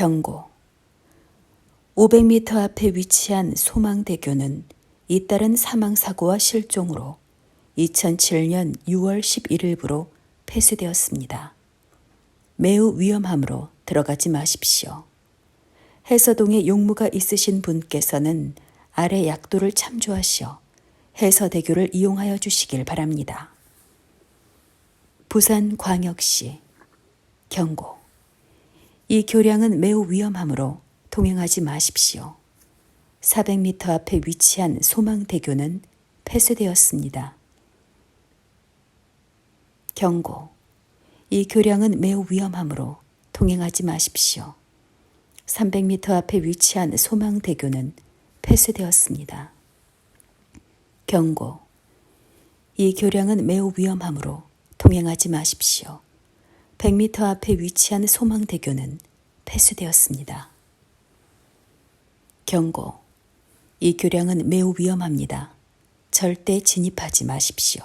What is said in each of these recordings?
경고. 500m 앞에 위치한 소망대교는 잇따른 사망사고와 실종으로 2007년 6월 11일부로 폐쇄되었습니다. 매우 위험하므로 들어가지 마십시오. 해서동에 용무가 있으신 분께서는 아래 약도를 참조하시어 해서대교를 이용하여 주시길 바랍니다. 부산광역시 경고. 이 교량은 매우 위험하므로 통행하지 마십시오. 400m 앞에 위치한 소망대교는 폐쇄되었습니다. 경고. 이 교량은 매우 위험하므로 통행하지 마십시오. 300m 앞에 위치한 소망대교는 폐쇄되었습니다. 경고. 이 교량은 매우 위험하므로 통행하지 마십시오. 100m 앞에 위치한 소망대교는 폐쇄되었습니다. 경고. 이 교량은 매우 위험합니다. 절대 진입하지 마십시오.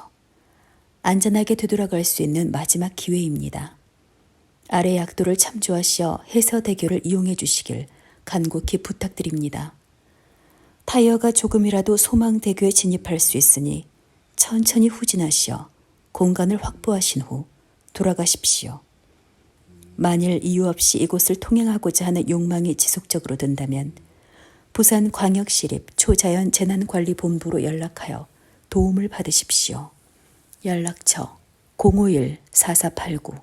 안전하게 되돌아갈 수 있는 마지막 기회입니다. 아래 약도를 참조하시어 해서대교를 이용해 주시길 간곡히 부탁드립니다. 타이어가 조금이라도 소망대교에 진입할 수 있으니 천천히 후진하시어 공간을 확보하신 후 돌아가십시오. 만일 이유 없이 이곳을 통행하고자 하는 욕망이 지속적으로 든다면 부산 광역시립 초자연 재난관리본부로 연락하여 도움을 받으십시오. 연락처 051-4489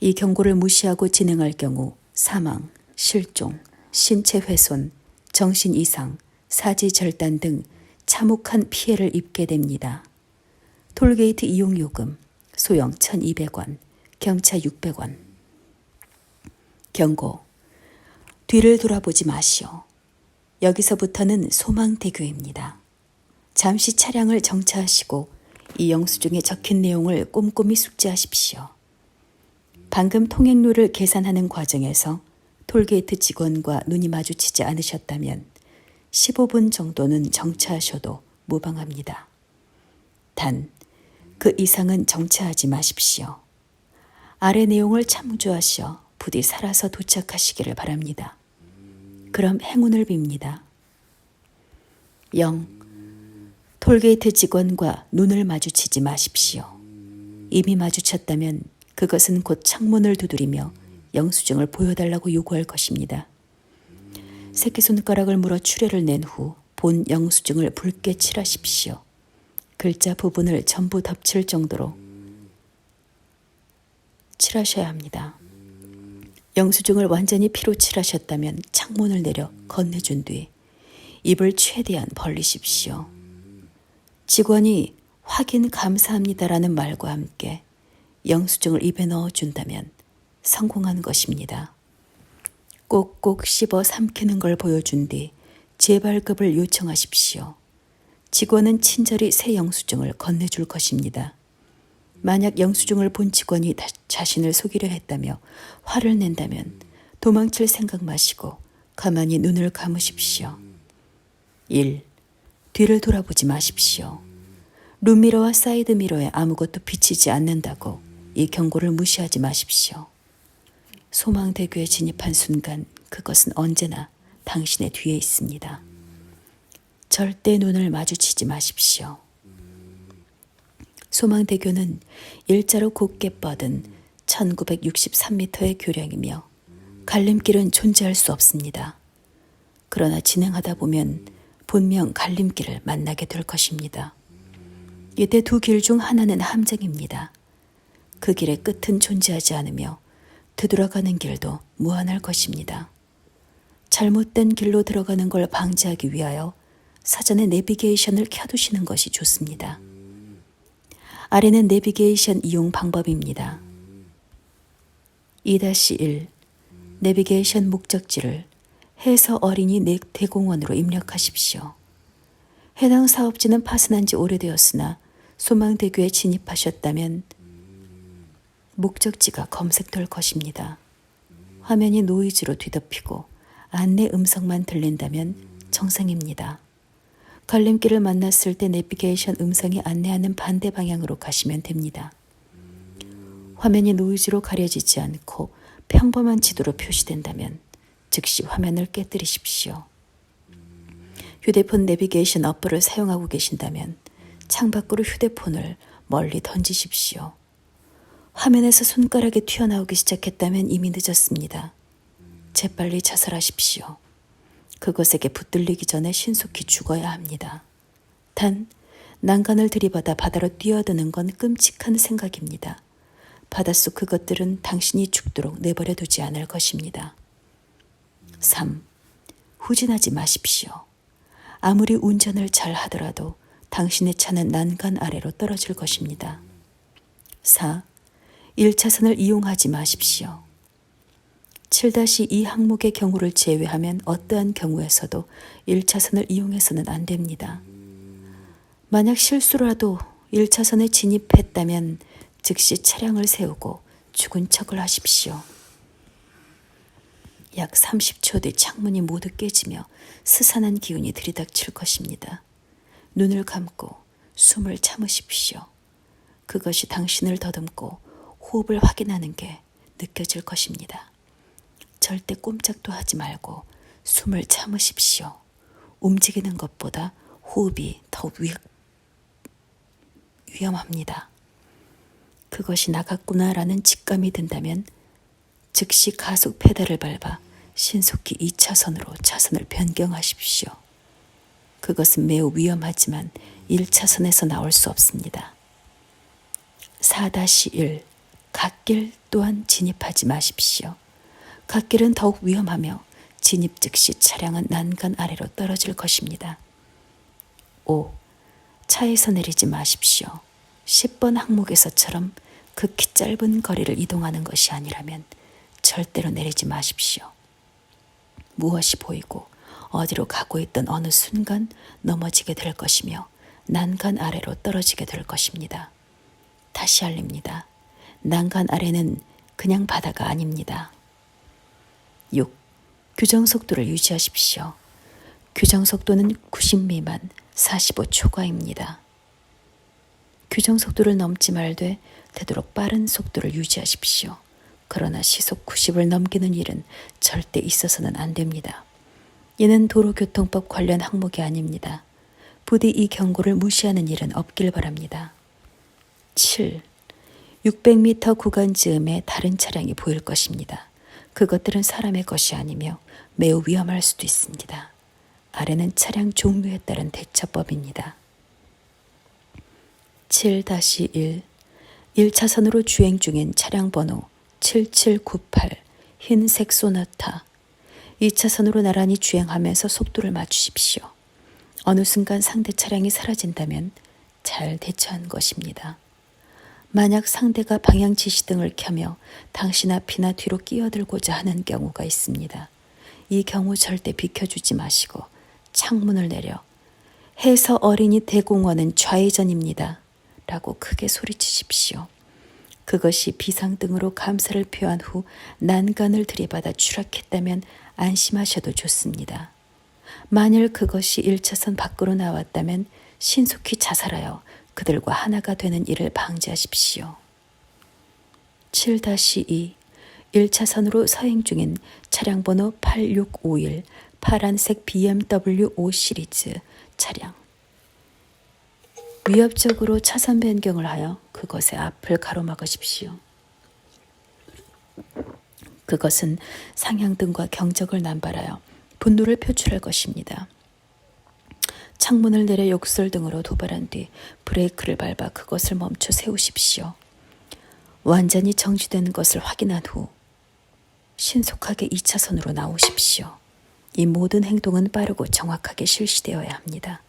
이 경고를 무시하고 진행할 경우 사망, 실종, 신체 훼손, 정신 이상, 사지 절단 등 참혹한 피해를 입게 됩니다. 톨게이트 이용 요금 소형 1,200원, 경차 600원. 경고. 뒤를 돌아보지 마시오. 여기서부터는 소망대교입니다. 잠시 차량을 정차하시고 이 영수증에 적힌 내용을 꼼꼼히 숙지하십시오. 방금 통행료를 계산하는 과정에서 톨게이트 직원과 눈이 마주치지 않으셨다면 15분 정도는 정차하셔도 무방합니다. 단, 그 이상은 정차하지 마십시오. 아래 내용을 참조하시어 부디 살아서 도착하시기를 바랍니다. 그럼 행운을 빕니다. 0. 톨게이트 직원과 눈을 마주치지 마십시오. 이미 마주쳤다면 그것은 곧 창문을 두드리며 영수증을 보여달라고 요구할 것입니다. 새끼손가락을 물어 추례를 낸후 본 영수증을 붉게 칠하십시오. 글자 부분을 전부 덮칠 정도로 칠하셔야 합니다. 영수증을 완전히 피로 칠하셨다면 창문을 내려 건네준 뒤 입을 최대한 벌리십시오. 직원이 확인 감사합니다라는 말과 함께 영수증을 입에 넣어준다면 성공한 것입니다. 꼭꼭 씹어 삼키는 걸 보여준 뒤 재발급을 요청하십시오. 직원은 친절히 새 영수증을 건네줄 것입니다. 만약 영수증을 본 직원이 자신을 속이려 했다며 화를 낸다면 도망칠 생각 마시고 가만히 눈을 감으십시오. 1. 뒤를 돌아보지 마십시오. 룸미러와 사이드미러에 아무것도 비치지 않는다고 이 경고를 무시하지 마십시오. 소망대교에 진입한 순간 그것은 언제나 당신의 뒤에 있습니다. 절대 눈을 마주치지 마십시오. 소망대교는 일자로 곧게 뻗은 1963m의 교량이며 갈림길은 존재할 수 없습니다. 그러나 진행하다 보면 분명 갈림길을 만나게 될 것입니다. 이때 두 길 중 하나는 함정입니다. 그 길의 끝은 존재하지 않으며 되돌아가는 길도 무한할 것입니다. 잘못된 길로 들어가는 걸 방지하기 위하여 사전에 내비게이션을 켜두시는 것이 좋습니다. 아래는 내비게이션 이용 방법입니다. 2-1 내비게이션 목적지를 해서 어린이 대공원으로 입력하십시오. 해당 사업지는 파손한 지 오래되었으나 소망대교에 진입하셨다면 목적지가 검색될 것입니다. 화면이 노이즈로 뒤덮이고 안내 음성만 들린다면 정상입니다. 갈림길을 만났을 때 내비게이션 음성이 안내하는 반대 방향으로 가시면 됩니다. 화면이 노이즈로 가려지지 않고 평범한 지도로 표시된다면 즉시 화면을 깨뜨리십시오. 휴대폰 내비게이션 어플을 사용하고 계신다면 창밖으로 휴대폰을 멀리 던지십시오. 화면에서 손가락이 튀어나오기 시작했다면 이미 늦었습니다. 재빨리 자살하십시오. 그것에게 붙들리기 전에 신속히 죽어야 합니다. 단, 난간을 들이받아 바다로 뛰어드는 건 끔찍한 생각입니다. 바닷속 그것들은 당신이 죽도록 내버려 두지 않을 것입니다. 3. 후진하지 마십시오. 아무리 운전을 잘 하더라도 당신의 차는 난간 아래로 떨어질 것입니다. 4. 1차선을 이용하지 마십시오. 7-2 항목의 경우를 제외하면 어떠한 경우에서도 1차선을 이용해서는 안 됩니다. 만약 실수라도 1차선에 진입했다면 즉시 차량을 세우고 죽은 척을 하십시오. 약 30초 뒤 창문이 모두 깨지며 스산한 기운이 들이닥칠 것입니다. 눈을 감고 숨을 참으십시오. 그것이 당신을 더듬고 호흡을 확인하는 게 느껴질 것입니다. 절대 꼼짝도 하지 말고 숨을 참으십시오. 움직이는 것보다 호흡이 더 위, 위험합니다. 그것이 나갔구나라는 직감이 든다면 즉시 가속 페달을 밟아 신속히 2차선으로 차선을 변경하십시오. 그것은 매우 위험하지만 1차선에서 나올 수 없습니다. 4-1 갓길 또한 진입하지 마십시오. 갓길은 더욱 위험하며 진입 즉시 차량은 난간 아래로 떨어질 것입니다. 5. 차에서 내리지 마십시오. 10번 항목에서처럼 극히 짧은 거리를 이동하는 것이 아니라면 절대로 내리지 마십시오. 무엇이 보이고 어디로 가고 있던 어느 순간 넘어지게 될 것이며 난간 아래로 떨어지게 될 것입니다. 다시 알립니다. 난간 아래는 그냥 바다가 아닙니다. 6. 규정 속도를 유지하십시오. 규정 속도는 90 미만 45 초과입니다. 규정 속도를 넘지 말되 되도록 빠른 속도를 유지하십시오. 그러나 시속 90을 넘기는 일은 절대 있어서는 안 됩니다. 이는 도로교통법 관련 항목이 아닙니다. 부디 이 경고를 무시하는 일은 없길 바랍니다. 7. 600m 구간 즈음에 다른 차량이 보일 것입니다. 그것들은 사람의 것이 아니며 매우 위험할 수도 있습니다. 아래는 차량 종류에 따른 대처법입니다. 7-1 1차선으로 주행 중인 차량 번호 7798 흰색 소나타 2차선으로 나란히 주행하면서 속도를 맞추십시오. 어느 순간 상대 차량이 사라진다면 잘 대처한 것입니다. 만약 상대가 방향 지시 등을 켜며 당신 앞이나 뒤로 끼어들고자 하는 경우가 있습니다. 이 경우 절대 비켜주지 마시고 창문을 내려 해서 어린이 대공원은 좌회전입니다. 라고 크게 소리치십시오. 그것이 비상등으로 감사를 표한 후 난간을 들이받아 추락했다면 안심하셔도 좋습니다. 만일 그것이 1차선 밖으로 나왔다면 신속히 자살하여 그들과 하나가 되는 일을 방지하십시오. 7-2 1차선으로 서행 중인 차량 번호 8651 파란색 BMW 5 시리즈 차량 위협적으로 차선 변경을 하여 그것의 앞을 가로막으십시오. 그것은 상향등과 경적을 남발하여 분노를 표출할 것입니다. 창문을 내려 욕설 등으로 도발한 뒤 브레이크를 밟아 그것을 멈춰 세우십시오. 완전히 정지된 것을 확인한 후 신속하게 2차선으로 나오십시오. 이 모든 행동은 빠르고 정확하게 실시되어야 합니다.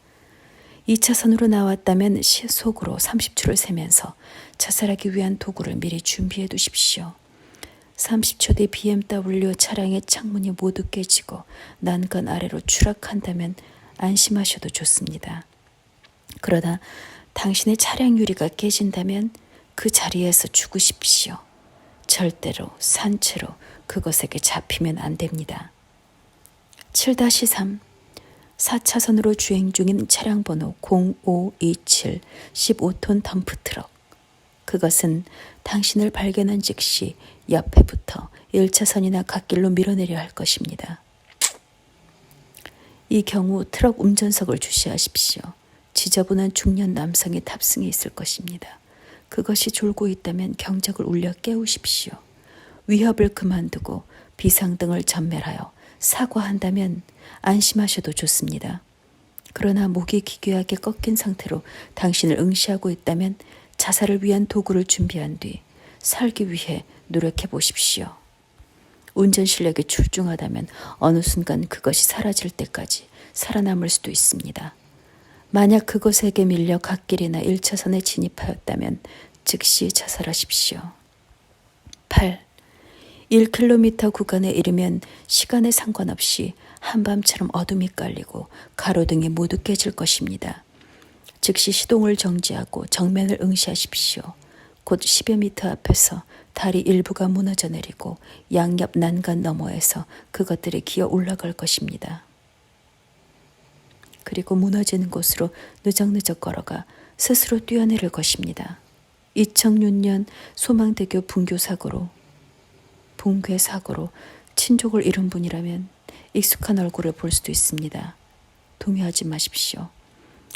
2차선으로 나왔다면 시속으로 30초를 세면서 자살하기 위한 도구를 미리 준비해 두십시오. 30초 뒤 BMW 차량의 창문이 모두 깨지고 난간 아래로 추락한다면 안심하셔도 좋습니다. 그러나 당신의 차량 유리가 깨진다면 그 자리에서 죽으십시오. 절대로 산채로 그것에게 잡히면 안 됩니다. 7-3 4차선으로 주행 중인 차량 번호 0527 15톤 덤프트럭. 그것은 당신을 발견한 즉시 옆에 붙어 1차선이나 갓길로 밀어내려 할 것입니다. 이 경우 트럭 운전석을 주시하십시오. 지저분한 중년 남성이 탑승해 있을 것입니다. 그것이 졸고 있다면 경적을 울려 깨우십시오. 위협을 그만두고 비상등을 전멸하여 사과한다면 안심하셔도 좋습니다. 그러나 목이 기괴하게 꺾인 상태로 당신을 응시하고 있다면 자살을 위한 도구를 준비한 뒤 살기 위해 노력해 보십시오. 운전 실력이 출중하다면 어느 순간 그것이 사라질 때까지 살아남을 수도 있습니다. 만약 그것에게 밀려 갓길이나 1차선에 진입하였다면 즉시 자살하십시오. 8. 1km 구간에 이르면 시간에 상관없이 한밤처럼 어둠이 깔리고 가로등이 모두 깨질 것입니다. 즉시 시동을 정지하고 정면을 응시하십시오. 곧 10여 미터 앞에서 다리 일부가 무너져 내리고 양옆 난간 너머에서 그것들이 기어 올라갈 것입니다. 그리고 무너지는 곳으로 느적느적 걸어가 스스로 뛰어내릴 것입니다. 2006년 소망대교 분교 사고로 붕괴 사고로 친족을 잃은 분이라면 익숙한 얼굴을 볼 수도 있습니다. 동요하지 마십시오.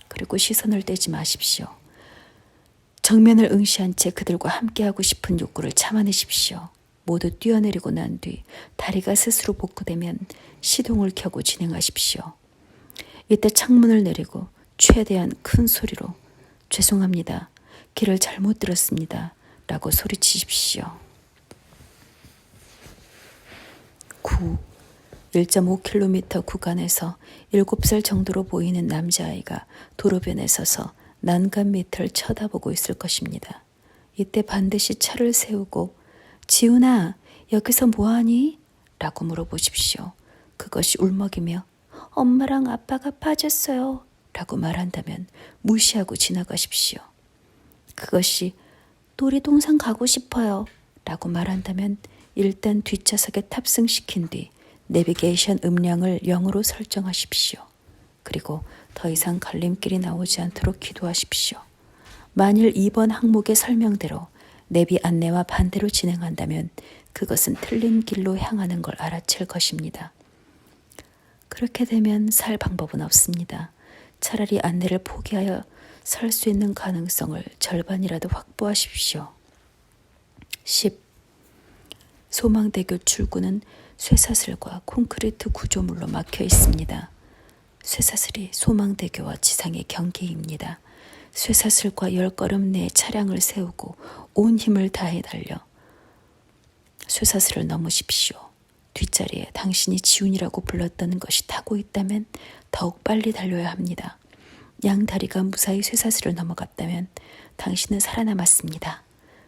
그리고 시선을 떼지 마십시오. 정면을 응시한 채 그들과 함께하고 싶은 욕구를 참아내십시오. 모두 뛰어내리고 난 뒤 다리가 스스로 복구되면 시동을 켜고 진행하십시오. 이때 창문을 내리고 최대한 큰 소리로 죄송합니다. 길을 잘못 들었습니다. 라고 소리치십시오. 9. 1.5km 구간에서 7살 정도로 보이는 남자아이가 도로변에 서서 난간 밑을 쳐다보고 있을 것입니다. 이때 반드시 차를 세우고 지훈아 여기서 뭐하니? 라고 물어보십시오. 그것이 울먹이며 엄마랑 아빠가 빠졌어요. 라고 말한다면 무시하고 지나가십시오. 그것이 놀이동산 가고 싶어요. 라고 말한다면 일단 뒷좌석에 탑승시킨 뒤 내비게이션 음량을 0으로 설정하십시오. 그리고 더 이상 갈림길이 나오지 않도록 기도하십시오. 만일 2번 항목의 설명대로 내비 안내와 반대로 진행한다면 그것은 틀린 길로 향하는 걸 알아챌 것입니다. 그렇게 되면 살 방법은 없습니다. 차라리 안내를 포기하여 살 수 있는 가능성을 절반이라도 확보하십시오. 10. 소망대교 출구는 쇠사슬과 콘크리트 구조물로 막혀 있습니다. 쇠사슬이 소망대교와 지상의 경계입니다. 쇠사슬과 열 걸음 내 차량을 세우고 온 힘을 다해 달려 쇠사슬을 넘으십시오. 뒷자리에 당신이 지훈이라고 불렀던 것이 타고 있다면 더욱 빨리 달려야 합니다. 양 다리가 무사히 쇠사슬을 넘어갔다면 당신은 살아남았습니다.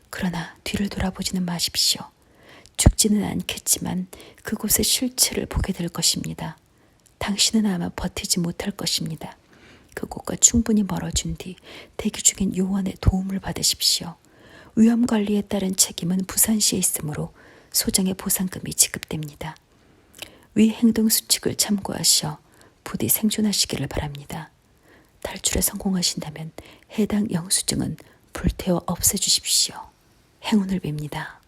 그러나 뒤를 돌아보지는 마십시오. 죽지는 않겠지만 그곳의 실체를 보게 될 것입니다. 당신은 아마 버티지 못할 것입니다. 그곳과 충분히 멀어진 뒤 대기 중인 요원의 도움을 받으십시오. 위험 관리에 따른 책임은 부산시에 있으므로 소장의 보상금이 지급됩니다. 위 행동 수칙을 참고하시어 부디 생존하시기를 바랍니다. 탈출에 성공하신다면 해당 영수증은 불태워 없애주십시오. 행운을 빕니다.